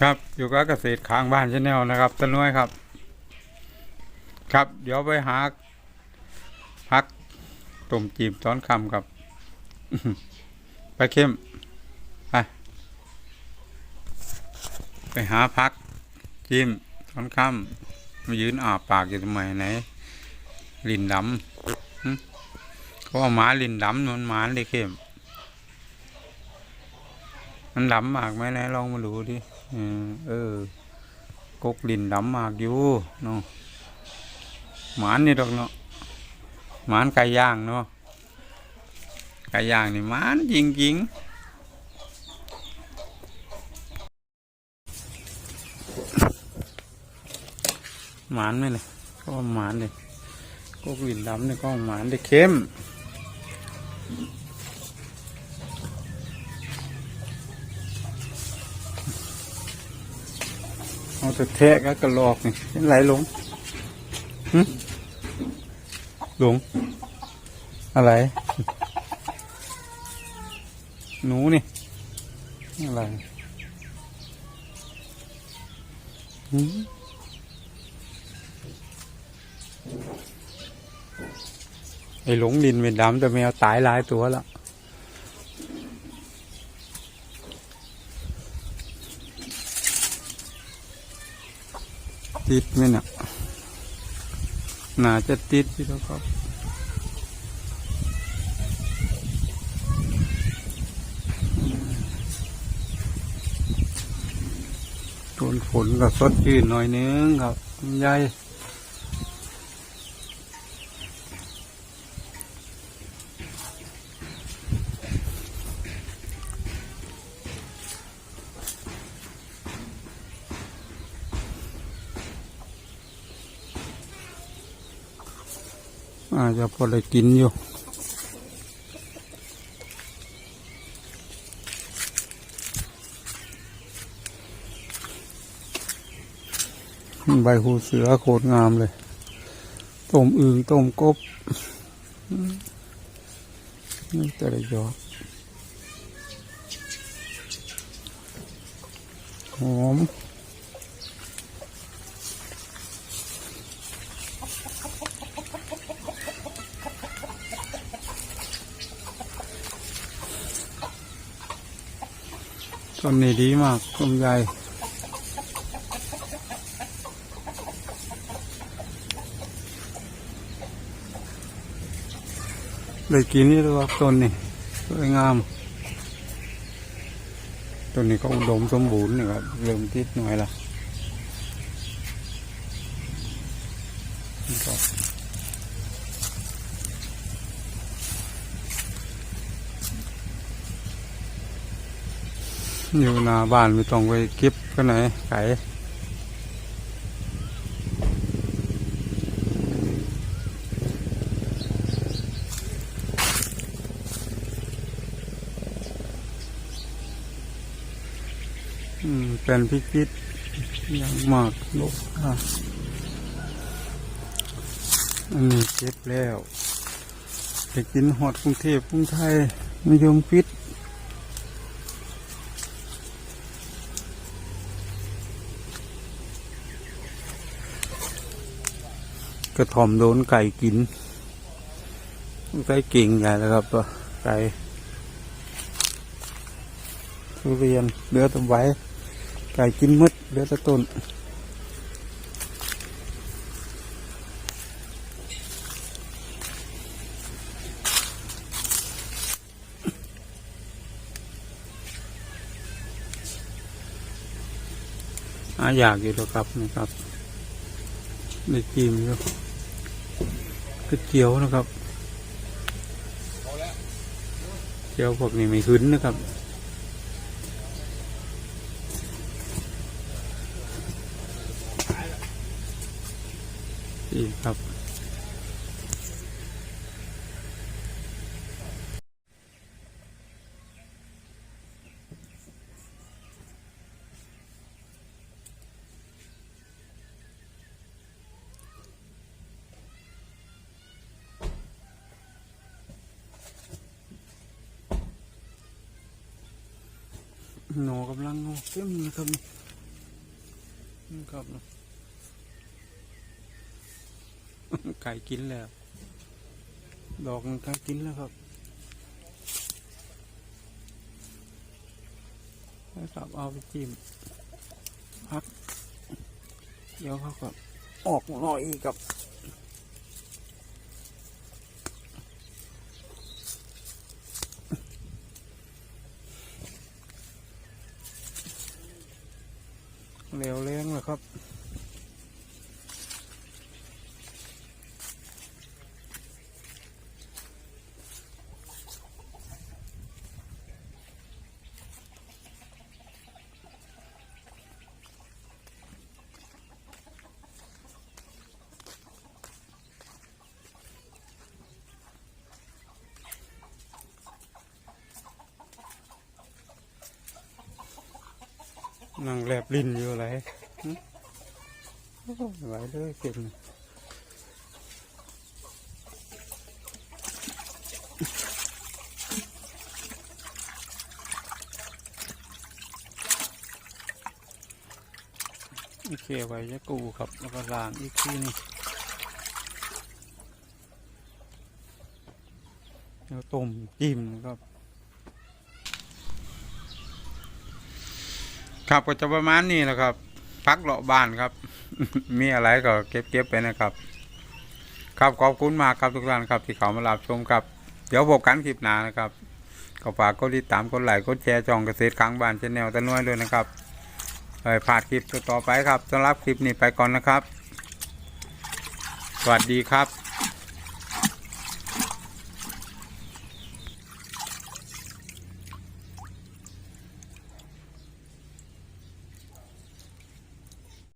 ครับอยู่กับเกษตรค้างบ้านชาแนลนะครับตะน้อยครับ ครับ เดี๋ยวไปหาพักต้มจีบตอนคำครับ ไปเข้มไปไปหาพักจิ้มตอนคำมายืนอาปากอยู่ทำไมไหนลินดำเขาว่าหมาลินดำมันหมาเลยเข้มมันดำมากไหมไหนลองมาดูดิ เออ กกลินดำมากอยู่เนาะหมานนี่ดอกเนาะหมานไก่ย่างเนาะไก่ย่างนี่หมานจริงจริงๆหมานไหมเนี่ยก็หมานเลยกกลินดำนี่ก็หมานได้เข้ม เอาแต่แทะก็กระลอกนี่เห็นไหลลงหึหลง อะไร หนูนี่ อะไรหึไอ้หลงดินเป็นดำแต่แมวตายหลายตัวแล้ว ติดไหมน่ะน่าจะติดพี่แล้วครับโดนฝนก็สดชื่นหน่อยนึงครับยาย อาจจะพอได้กินอยู่ใบหูเสือโคตรงามเลย ต้มอึ่งต้มกบนี่แต่ละยอดหอม ต้นนี้ดีมากต้นใหญ่ได้กินนี่ตัวต้นนี่สวยงามต้นนี้ก็อุดมสมบูรณ์นี่ครับเริ่มติดหน่อยละนี่ครับ อยู่หน้าบ้านไม่ต้องไปเก็บก็ไหนไก่อืมเป็นพิกิตอย่างมากลูกอะอันนี้เก็บแล้วไปกินหอดกรุงเทพกรุงไทยนิยมพิษ กระถอมโดนไก่กินไก่เก่งใหญ่แล้วครับตัวไก่ทุเรียนเหลือแต่ไว้ไก่กินหมดเหลือแต่ต้นอาอยากอยู่แล้วครับนะครับได้กินอยู่ ก็เจียวนะครับเจียวพวกนี้ไม่ขึ้นนะครับอีกครับ หนูกำลังงอกเต็มเลยครับนี่ครับไก่กินแล้ว ดอกมันไก่กินแล้วครับแล้วครับเอาไปจิ้มพัก เดี๋ยวเขาก็ออกหน่อยอีกครับ เหลวแรงแล้วครับ นั่งแลบลิ้นอยู่อะไรหึโอ้ยไหวเลยเก่งอีเคไว้จะกูครับ แล้วก็ล้างอีกทีนึงแล้วต้มจิ้มครับ ครับก็จะประมาณนี้แหละครับ พักเลาะบ้านครับ มีอะไรก็เก็บเก็บไปนะครับ ครับขอบคุณมากครับทุกท่านครับ ที่เขามารับชมครับ เดี๋ยวพบกันคลิปหน้านะครับก็ฝากกดติดตามกดไลค์กดแชร์ช่องเกษตรค้างบ้านชแนลตะนวยด้วยนะครับเอ่าดคลิปต่อไปครับสำหรับคลิปนี้ไปก่อนนะครับ สวัสดีครับ